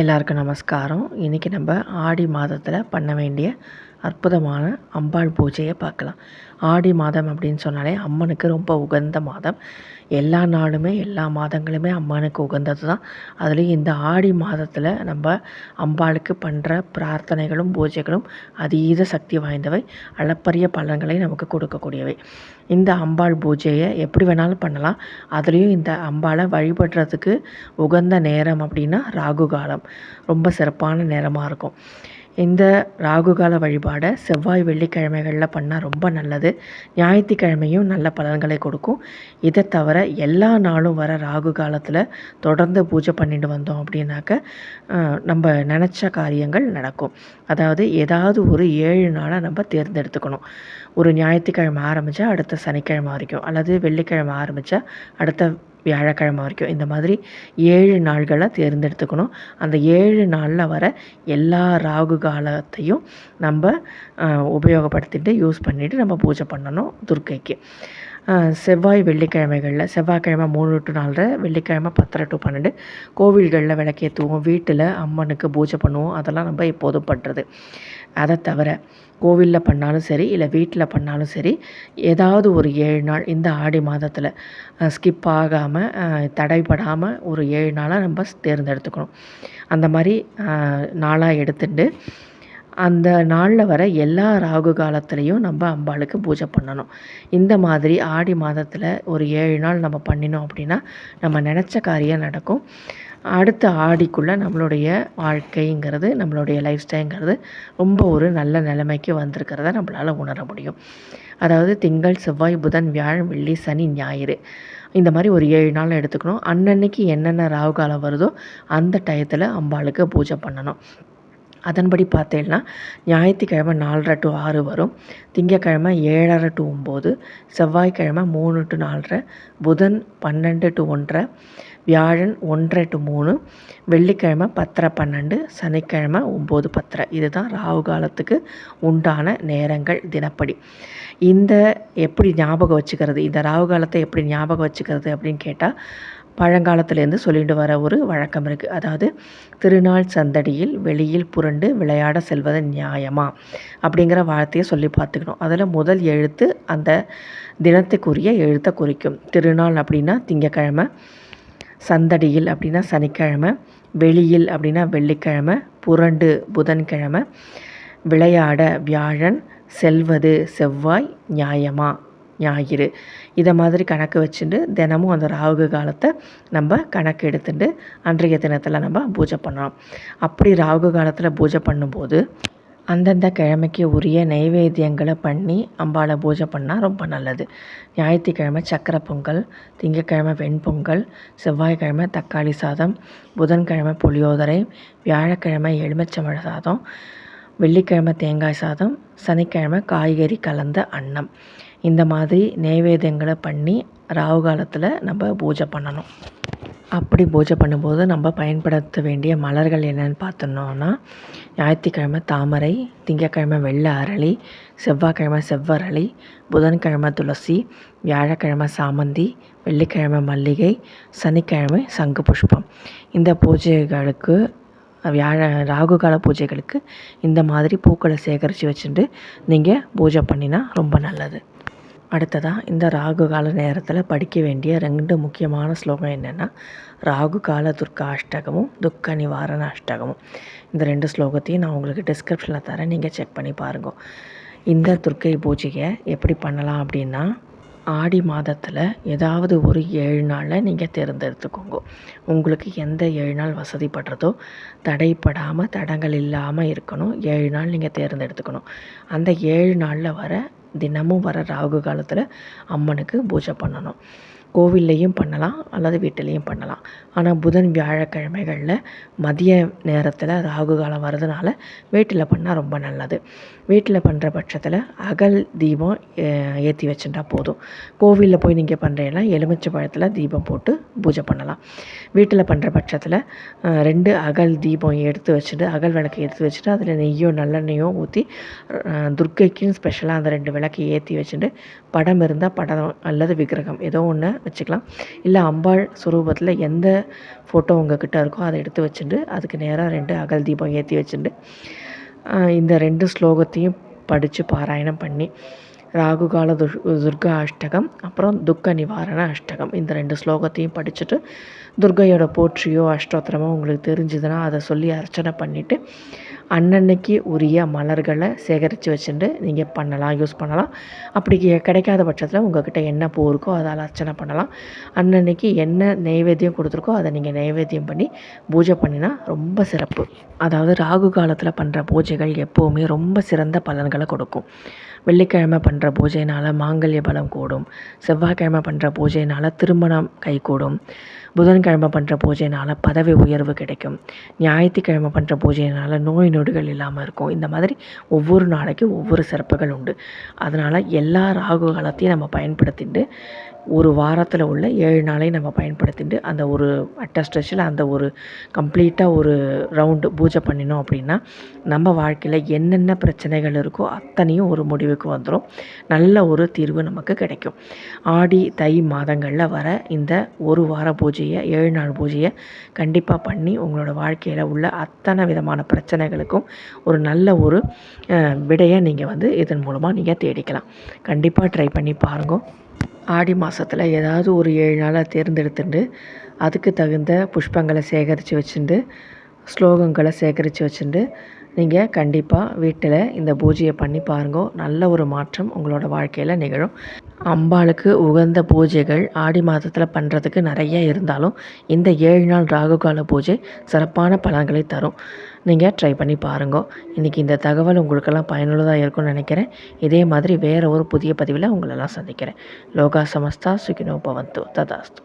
எல்லாருக்கும் நமஸ்காரம். இன்றைக்கி நம்ம ஆடி மாதத்தில் பண்ண வேண்டிய அற்புதமான அம்பாள் பூஜையை பார்க்கலாம். ஆடி மாதம் அப்படின்னு சொன்னாலே அம்மனுக்கு ரொம்ப உகந்த மாதம். எல்லா நாளுமே எல்லா மாதங்களுமே அம்மனுக்கு உகந்தது தான். அதுலேயும் இந்த ஆடி மாதத்தில் நம்ம அம்பாளுக்கு பண்ணுற பிரார்த்தனைகளும் பூஜைகளும் அதீத சக்தி வாய்ந்தவை. அளப்பரிய பலன்களை நமக்கு கொடுக்கக்கூடியவை. இந்த அம்பாள் பூஜையை எப்படி வேணாலும் பண்ணலாம். அதுலேயும் இந்த அம்பாளை வழிபடுறதுக்கு உகந்த நேரம் அப்படின்னா ராகு காலம். ரொம்ப சிறப்பான நேரமாக இருக்கும். இந்த ராகுகால வழிபாடை செவ்வாய் வெள்ளிக்கிழமைகளில் பண்ணால் ரொம்ப நல்லது. ஞாயிற்றுக்கிழமையும் நல்ல பலன்களை கொடுக்கும். இதை தவிர எல்லா நாளும் வர ராகு காலத்தில் தொடர்ந்து பூஜை பண்ணிட்டு வந்தோம் அப்படின்னாக்க நம்ம நினச்ச காரியங்கள் நடக்கும். அதாவது ஏதாவது ஒரு ஏழு நாளாக நம்ம தேர்ந்தெடுத்துக்கணும். ஒரு ஞாயிற்றுக்கிழமை ஆரம்பித்தா அடுத்த சனிக்கிழமை வரைக்கும். அல்லது வெள்ளிக்கிழமை ஆரம்பித்தா அடுத்த வியாழக்கிழமை வரைக்கும் இந்த மாதிரி ஏழு நாள்களை தேர்ந்தெடுத்துக்கணும். அந்த ஏழு நாளில் வர எல்லா ராகு காலத்தையும் நம்ம உபயோகப்படுத்திட்டு யூஸ் பண்ணிவிட்டு நம்ம பூஜை பண்ணணும் துர்க்கைக்கு. செவ்வாய் வெள்ளிக்கிழமைகளில் செவ்வாய்க்கிழமை மூணு டு நாலரை வெள்ளிக்கிழமை பத்தரை டு பன்னெண்டு கோவில்களில் விளக்கேற்றுவோம் வீட்டில் அம்மனுக்கு பூஜை பண்ணுவோம் அதெல்லாம் நம்ம எப்போதும் பண்ணுறது அதை தவிர கோவிலில் பண்ணாலும் சரி இல்லை வீட்டில் பண்ணாலும் சரி ஏதாவது ஒரு ஏழு நாள் இந்த ஆடி மாதத்தில் ஸ்கிப் ஆகாமல் தடைப்படாமல் ஒரு ஏழு நாளாக நம்ம தேர்ந்தெடுத்துக்கணும். அந்த மாதிரி நாளாக எடுத்துட்டு அந்த நாளில் வர எல்லா ராகு காலத்துலேயும் நம்ம அம்பாளுக்கு பூஜை பண்ணணும். இந்த மாதிரி ஆடி மாதத்தில் ஒரு ஏழு நாள் நம்ம பண்ணினோம் அப்படின்னா நம்ம நினச்ச காரியம் நடக்கும். அடுத்த ஆடிக்குள்ளே நம்மளுடைய வாழ்க்கைங்கிறது நம்மளுடைய லைஃப் ஸ்டைலுங்கிறது ரொம்ப ஒரு நல்ல நிலைமைக்கு வந்திருக்கிறத நம்மளால் உணர முடியும். அதாவது திங்கள் செவ்வாய் புதன் வியாழன் வெள்ளி சனி ஞாயிறு. இந்த மாதிரி ஒரு ஏழு நாள் எடுத்துக்கணும். அன்னன்னைக்கு என்னென்ன ராகு காலம் வருதோ அந்த டயத்தில் அம்பாளுக்கு பூஜை பண்ணணும். அதன்படி பார்த்தேன்னா ஞாயிற்றுக்கிழமை நாலரை டு ஆறு வரும். திங்கக்கிழமை ஏழரை டு ஒம்பது. செவ்வாய்க்கிழமை மூணு டு நாலரை. புதன் பன்னெண்டு டு ஒன்றரை. வியாழன் ஒன்றரை டு மூணு வெள்ளிக்கிழமை பத்தரை பன்னெண்டு சனிக்கிழமை ஒம்பது பத்தரை. இதுதான் ராகு காலத்துக்கு உண்டான நேரங்கள் தினப்படி. இந்த எப்படி ஞாபகம் வச்சுக்கிறது? இந்த ராகு காலத்தை எப்படி ஞாபகம் வச்சுக்கிறது அப்படின்னு கேட்டால் பழங்காலத்துலேருந்து சொல்லிட்டு வர ஒரு வழக்கம் இருக்குது அதாவது திருநாள் சந்தடியில் வெளியில் புரண்டு விளையாட செல்வது நியாயமா? அப்படிங்கிற வார்த்தையை சொல்லி பார்த்துக்கணும். அதில் முதல் எழுத்து அந்த தினத்துக்குரிய எழுத்தை குறிக்கும். திருநாள் அப்படின்னா திங்கக்கிழமை சந்தடியில் அப்படின்னா சனிக்கிழமை வெளியில் அப்படின்னா வெள்ளிக்கிழமை புரண்டு புதன்கிழமை விளையாட வியாழன் செல்வது செவ்வாய் நியாயமா ஞாயிறு. இதை மாதிரி கணக்கு வச்சுட்டு தினமும் அந்த ராகு காலத்தை நம்ம கணக்கு எடுத்துட்டு அன்றைய தினத்தில் நம்ம பூஜை பண்ணலாம். அப்படி ராகு காலத்தில் பூஜை பண்ணும்போது அந்தந்த கிழமைக்கு உரிய நைவேத்தியங்களை பண்ணி அம்பாவை பூஜை பண்ணால் ரொம்ப நல்லது. ஞாயிற்றுக்கிழமை சக்கரை பொங்கல் திங்கக்கிழமை வெண்பொங்கல் செவ்வாய்க்கிழமை தக்காளி சாதம் புதன்கிழமை புளியோதரை வியாழக்கிழமை எலுமிச்சம்பழ சாதம் வெள்ளிக்கிழமை தேங்காய் சாதம் சனிக்கிழமை காய்கறி கலந்த அன்னம். இந்த மாதிரி நைவேத்தியங்களை பண்ணி ராகு காலத்தில் நம்ம பூஜை பண்ணணும். அப்படி பூஜை பண்ணும்போது நம்ம பயன்படுத்த வேண்டிய மலர்கள் என்னென்னு பார்த்தோம்னா ஞாயிற்றுக்கிழமை தாமரை திங்கக்கிழமை வெள்ளை அரளி செவ்வாய்க்கிழமை செவ்வரளி புதன்கிழமை துளசி வியாழக்கிழமை சாமந்தி வெள்ளிக்கிழமை மல்லிகை சனிக்கிழமை சங்கு புஷ்பம். இந்த பூஜைகளுக்கு வியாழ ராகுகால பூஜைகளுக்கு இந்த மாதிரி பூக்களை சேகரித்து வச்சுட்டு நீங்கள் பூஜை பண்ணினா ரொம்ப நல்லது. அடுத்ததாக இந்த ராகு கால நேரத்தில் படிக்க வேண்டிய ரெண்டு முக்கியமான ஸ்லோகம் என்னென்னா ராகு கால துர்க்கா அஷ்டகமும் துக்க நிவாரண அஷ்டகமும். இந்த ரெண்டு ஸ்லோகத்தையும் நான் உங்களுக்கு டிஸ்கிரிப்ஷனில் தரேன். நீங்கள் செக் பண்ணி பாருங்க. இந்த துர்க்கை பூஜையை எப்படி பண்ணலாம் அப்படின்னா ஆடி மாதத்தில் ஏதாவது ஒரு ஏழு நாளில் நீங்கள் தேர்ந்தெடுத்துக்கோங்க. உங்களுக்கு எந்த ஏழு நாள் வசதிப்படுறதோ தடைப்படாமல் தடங்கள் இல்லாமல் இருக்கணும். ஏழு நாள் நீங்கள் தேர்ந்தெடுத்துக்கணும். அந்த ஏழு நாளில் வர தினமும் வர ராகு காலத்தில் அம்மனுக்கு பூஜை பண்ணணும். கோவில்லையும் பண்ணலாம் அல்லது வீட்டிலையும் பண்ணலாம். ஆனால் புதன் வியாழக்கிழமைகளில் மதிய நேரத்தில் ராகு காலம் வர்றதுனால வீட்டில் பண்ணால் ரொம்ப நல்லது. வீட்டில் பண்ணுற பட்சத்தில் அகல் தீபம் ஏற்றி வச்சுட்டா போதும். கோவிலில் போய் நீங்கள் பண்ணுறீங்கன்னா எலுமிச்சை பழத்தில் தீபம் போட்டு பூஜை பண்ணலாம். வீட்டில் பண்ணுற பட்சத்தில் ரெண்டு அகல் தீபம் எடுத்து வச்சுட்டு அகல் விளக்கு எடுத்து வச்சுட்டு அதில் நெய்யோ நல்லெண்ணெயோ ஊற்றி துர்க்கைக்குன்னு ஸ்பெஷலாக அந்த ரெண்டு விளக்கு ஏற்றி வச்சுட்டு படம் இருந்தால் படம் அல்லது விக்கிரகம் ஏதோ ஒன்று வச்சுக்கலாம். இல்லை அம்பாள் சுரூபத்தில் எந்த ஃபோட்டோ உங்ககிட்ட இருக்கோ அதை எடுத்து வச்சுட்டு அதுக்கு நேராக ரெண்டு அகல் தீபம் ஏற்றி வச்சுட்டு இந்த ரெண்டு ஸ்லோகத்தையும் படித்து பாராயணம் பண்ணி ராகுகால துஷ் துர்கா அஷ்டகம் அப்புறம் துக்க நிவாரண அஷ்டகம் இந்த ரெண்டு ஸ்லோகத்தையும் படிச்சுட்டு துர்கையோட போற்றியோ அஷ்டோத்திரமோ உங்களுக்கு தெரிஞ்சுதுன்னா அதை சொல்லி அர்ச்சனை பண்ணிவிட்டு அன்னன்னைக்கு உரிய மலர்களை சேகரித்து வச்சுட்டு நீங்கள் பண்ணலாம் யூஸ் பண்ணலாம். அப்படி கிடைக்காத பட்சத்தில் உங்கள்கிட்ட என்ன பூ இருக்கோ அதால் அர்ச்சனை பண்ணலாம். அன்னன்னைக்கு என்ன நெய்வேத்தியம் கொடுத்துருக்கோ அதை நீங்கள் நெய்வேத்தியம் பண்ணி பூஜை பண்ணினா ரொம்ப சிறப்பு. அதாவது ராகு காலத்தில் பண்ணுற பூஜைகள் எப்போவுமே ரொம்ப சிறந்த பலன்களை கொடுக்கும். வெள்ளிக்கிழமை பண்ணுற பூஜையினால் மாங்கல்ய பலம் கூடும். செவ்வாய்க்கிழமை பண்ணுற பூஜையினால் திருமணம் கைகூடும். புதன்கிழமை பண்ணுற பூஜையினால் பதவி உயர்வு கிடைக்கும். ஞாயிற்றுக்கிழமை பண்ணுற பூஜையினால் நோய் நொடிகள் இல்லாமல் இருக்கும். இந்த மாதிரி ஒவ்வொரு நாளைக்கும் ஒவ்வொரு சிறப்புகள் உண்டு. அதனால் எல்லா ராகு காலத்தையும் நம்ம பயன்படுத்திட்டு ஒரு வாரத்தில் உள்ள ஏழு நாளையும் நம்ம பயன்படுத்திட்டு அந்த ஒரு அட்டஸ்டச்சில் அந்த ஒரு கம்ப்ளீட்டாக ஒரு ரவுண்டு பூஜை பண்ணினோம் அப்படின்னா நம்ம வாழ்க்கையில் என்னென்ன பிரச்சனைகள் இருக்கோ அத்தனையும் ஒரு முடிவுக்கு வந்துடும் நல்ல ஒரு தீர்வு நமக்கு கிடைக்கும். ஆடி தை மாதங்களில் வர இந்த ஒரு வார பூஜையை ஏழு நாள் பூஜையை கண்டிப்பாக பண்ணி உங்களோட வாழ்க்கையில் உள்ள அத்தனை விதமான பிரச்சனைகளுக்கும் ஒரு நல்ல ஒரு விடையை நீங்கள் வந்து இதன் மூலமாக நீங்கள் தேடிக்கலாம். கண்டிப்பாக ட்ரை பண்ணி பாருங்க. ஆடி மாதத்தில் ஏதாவது ஒரு ஏழு நாளாக தேர்ந்தெடுத்துட்டு அதுக்கு தகுந்த புஷ்பங்களை சேகரித்து வச்சுட்டு ஸ்லோகங்களை சேகரித்து வச்சுட்டு நீங்கள் கண்டிப்பாக வீட்டில் இந்த பூஜையை பண்ணி பாருங்க. நல்ல ஒரு மாற்றம் உங்களோட வாழ்க்கையில் நிகழும். அம்பாளுக்கு உகந்த பூஜைகள் ஆடி மாதத்தில் பண்ணுறதுக்கு நிறைய இருந்தாலும் இந்த ஏழு நாள் ராகுகால பூஜை சிறப்பான பலன்களை தரும். நீங்கள் ட்ரை பண்ணி பாருங்க. இன்றைக்கி இந்த தகவல் உங்களுக்கெல்லாம் பயனுள்ளதாக இருக்கும்னு நினைக்கிறேன். இதே மாதிரி வேறு ஒரு புதிய பதிவில் உங்களெல்லாம் சந்திக்கிறேன். லோகா சமஸ்தா சுகினோ பவந்து ததாஸ்து.